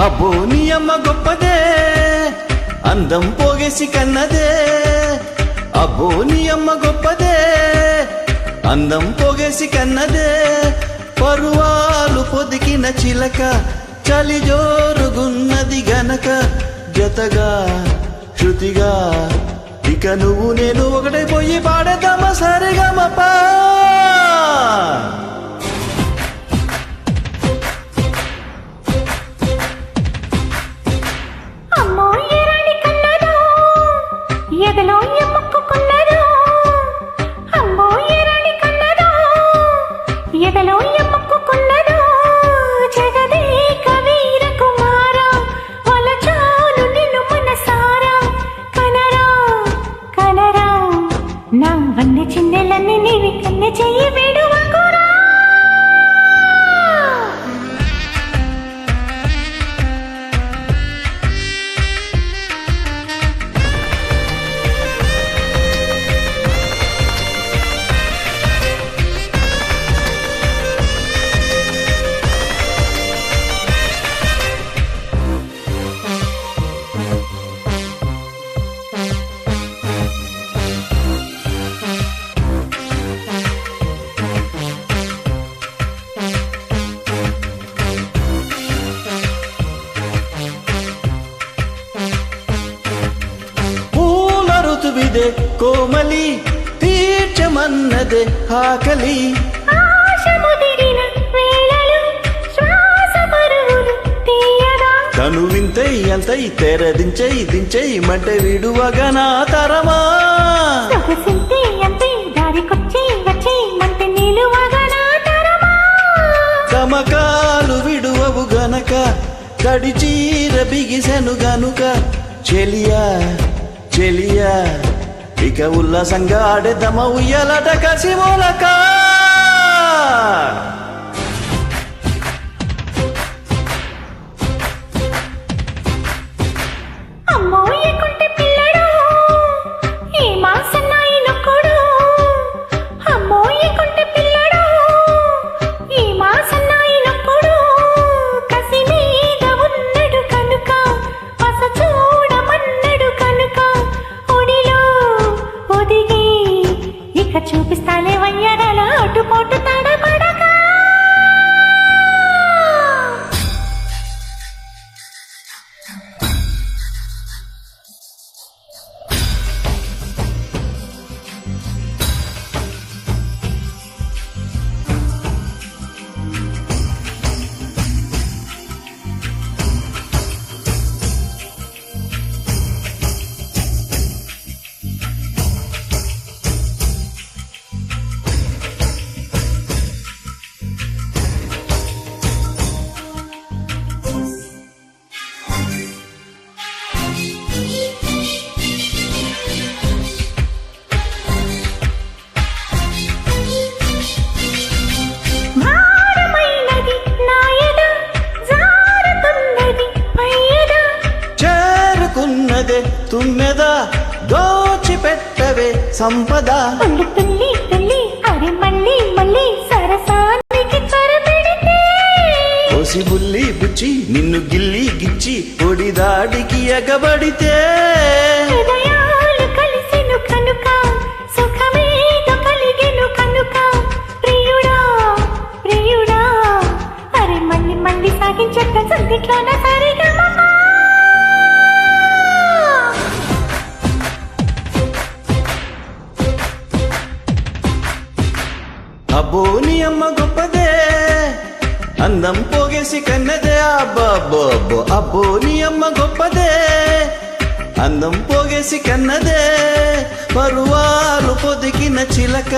అబ్బో నీ అమ్మ గొప్పదే అందం పోగేసి కన్నదే. అబ్బో నీ అమ్మ గొప్పదే అందం పోగేసి కన్నదే. పరువాలు పొదికిన చిలక చలి జోరుగున్నది గనక జతగా శృతిగా. ఇక నువ్వు నేను ఒకటే పోయి పాడేద్దామా సరిగమపా? ఋతువిದೆ కోమలి తీర్చమన్నదే ఆకలి తను వింతై అంతై తెరదించై దించై మంటే విడువగా నా తరమా తమకాలు విడువవు గనక తడి చీర బిగిసెను గనుక చెలియా ఇక ఉల్లాసంగా ఆడేదమ ఉయ్యాలట కసి మూలక. తుమ్మెద దోచిపెట్టవే సంపద. ఒళ్ళు తుల్లి తుల్లి అరే మళ్ళీ మళ్ళీ సరసానికి త్వరపెడితే కోసి బుల్లి బుచ్చి నిన్ను గిల్లి గిచ్చి పొడి దాడికి ఎగబడితే. అందం పోగేసి కన్నదే అబ్బో అబ్బో నీ అమ్మ గొప్పదే. అందం పోగేసి కన్నదే. పరువాలు పొదికిన చిలక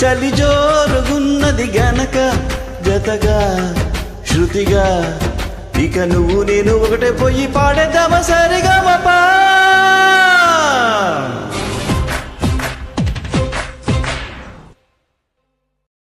చలి జోరుగున్నది గనక జతగా శృతిగా. ఇక నువ్వు నేను ఒకటే పోయి పాడేద్దామా సరిగా